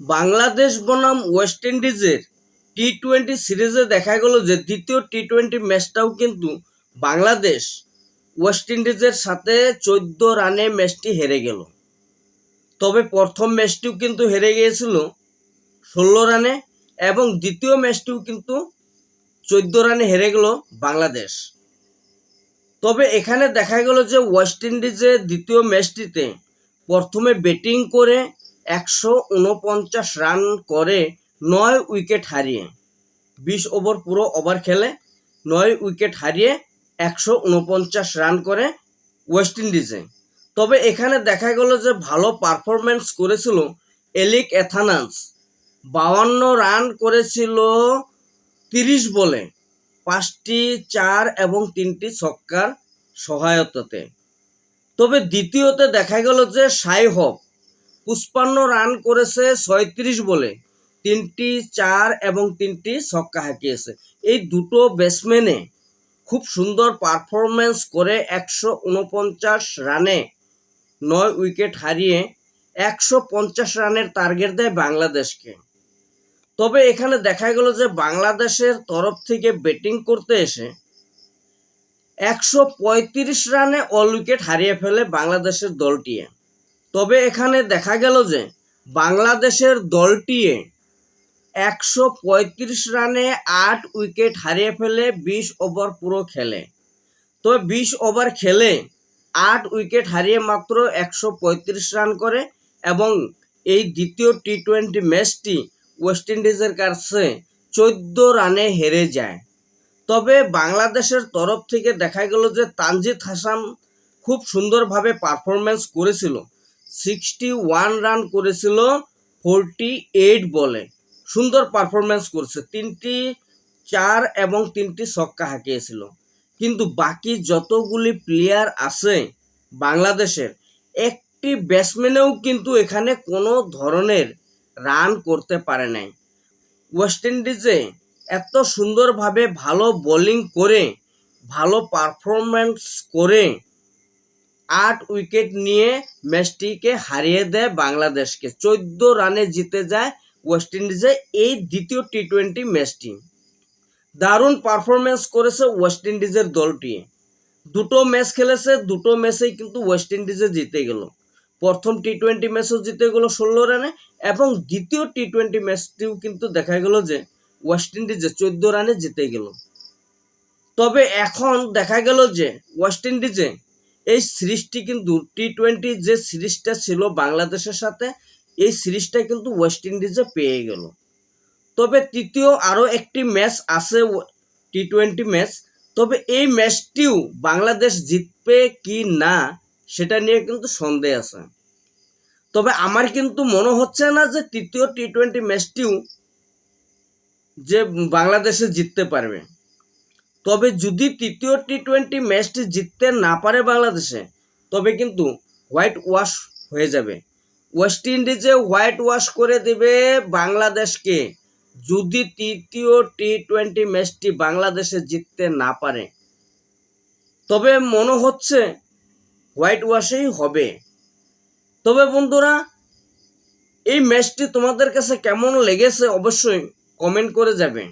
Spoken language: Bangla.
বাংলাদেশ বনাম ওয়েস্ট ইন্ডিজের টি টোয়েন্টি সিরিজে দেখা গেল যে দ্বিতীয় টি টোয়েন্টি ম্যাচটাও কিন্তু বাংলাদেশ ওয়েস্ট ইন্ডিজের সাথে চোদ্দ রানে ম্যাচটি হেরে গেল। তবে প্রথম ম্যাচটিও কিন্তু হেরে গিয়েছিল ষোলো রানে এবং দ্বিতীয় ম্যাচটিও কিন্তু চোদ্দ রানে হেরে গেল বাংলাদেশ। তবে এখানে দেখা গেল যে ওয়েস্ট ইন্ডিজের দ্বিতীয় ম্যাচটিতে প্রথমে ব্যাটিং করে একশো উনপঞ্চাশ রান করে নয় উইকেট হারিয়ে। বিশ ওভার পুরো ওভার খেলে নয় উইকেট হারিয়ে একশো উনপঞ্চাশ রান করে ওয়েস্ট ইন্ডিজে তবে এখানে দেখা গেল যে ভালো পারফরমেন্স করেছিল এলিক অ্যাথানান্স। বাউান্ন রান করেছিল তিরিশ বলে, পাঁচটি চার এবং তিনটি ছক্কার সহায়তাতে। তবে দ্বিতীয়তে দেখা গেল যে সাই হক পুষ্পান্ন রান করেছে ছয়ত্রিশ বলে। তিনটি চার এবং তিনটি ছক্কা হাঁকিয়েছে। এই দুটো ব্যাটসম্যানে খুব সুন্দর পারফরমেন্স করে একশো উনপঞ্চাশ রানে নয় উইকেট হারিয়ে একশো পঞ্চাশ রানের টার্গেট দেয় বাংলাদেশকে। তবে এখানে দেখা গেল যে বাংলাদেশের তরফ থেকে ব্যাটিং করতে এসে একশো পঁয়ত্রিশ রানে অল উইকেট হারিয়ে ফেলে বাংলাদেশের দলটিয়ে। তবে এখানে দেখা গেল যে বাংলাদেশের দলটি একশো পঁয়ত্রিশ রানে আট উইকেট হারিয়ে ফেলে বিশ ওভার পুরো খেলে। তো বিশ ওভার খেলে আট উইকেট হারিয়ে মাত্র একশো পঁয়ত্রিশ রান করে এবং এই দ্বিতীয় টি টোয়েন্টি ম্যাচটি ওয়েস্ট ইন্ডিজের কাছে চোদ্দ রানে হেরে যায়। তবে বাংলাদেশের তরফ থেকে দেখা গেল যে তানজিদ হাসান খুব সুন্দরভাবে পারফরমেন্স করেছিল। সিক্সটি ওয়ান রান করেছিল ফোরটি এইট বলে। সুন্দর পারফরমেন্স করছে। তিনটি চার এবং তিনটি ছক্কা হাঁকিয়েছিল। কিন্তু বাকি যতগুলি প্লেয়ার আছে বাংলাদেশের, একটি ব্যাটসম্যানেও কিন্তু এখানে কোনো ধরনের রান করতে পারে নাই। ওয়েস্ট ইন্ডিজে এত সুন্দরভাবে ভালো বোলিং করে, ভালো পারফরমেন্স করে আট উইকেট নিয়ে ম্যাচটিকে হারিয়ে দেয় বাংলাদেশকে। চোদ্দ রানে জিতে যায় ওয়েস্ট ইন্ডিজে এই দ্বিতীয় টি টোয়েন্টি ম্যাচটি। দারুণ পারফরমেন্স করেছে ওয়েস্ট ইন্ডিজের দলটি। দুটো ম্যাচ খেলেছে, দুটো ম্যাচেই কিন্তু ওয়েস্ট ইন্ডিজে জিতে গেল। প্রথম টি টোয়েন্টি ম্যাচও জিতে গেল ষোলো রানে এবং দ্বিতীয় টি টোয়েন্টি ম্যাচটিও কিন্তু দেখা গেল যে ওয়েস্ট ইন্ডিজে চোদ্দ রানে জিতে গেল। তবে এখন দেখা গেল যে ওয়েস্ট ইন্ডিজে এই সিরিজটি কিন্তু টি টোয়েন্টি যে সিরিজটা ছিল বাংলাদেশের সাথে, এই সিরিজটা কিন্তু ওয়েস্ট ইন্ডিজে পেয়ে গেল। তবে তৃতীয় আরও একটি ম্যাচ আছে টি টোয়েন্টি ম্যাচ। তবে এই ম্যাচটিও বাংলাদেশ জিতবে কি না, সেটা নিয়ে কিন্তু সন্দেহ আছে। তবে আমার কিন্তু মনে হচ্ছে না যে তৃতীয় টি টোয়েন্টি ম্যাচটিও যে বাংলাদেশে জিততে পারবে। তবে যদি তৃতীয় টি টোয়েন্টি ম্যাচটি জিততে না পারে বাংলাদেশে, তবে কিন্তু হোয়াইট ওয়াশ হয়ে যাবে। ওয়েস্ট ইন্ডিজে হোয়াইট ওয়াশ করে দেবে বাংলাদেশকে। যদি তৃতীয় টি টোয়েন্টি ম্যাচটি বাংলাদেশে জিততে না পারে, তবে মনে হচ্ছে হোয়াইট ওয়াশেই হবে। তবে বন্ধুরা, এই ম্যাচটি তোমাদের কাছে কেমন লেগেছে অবশ্যই কমেন্ট করে যাবে।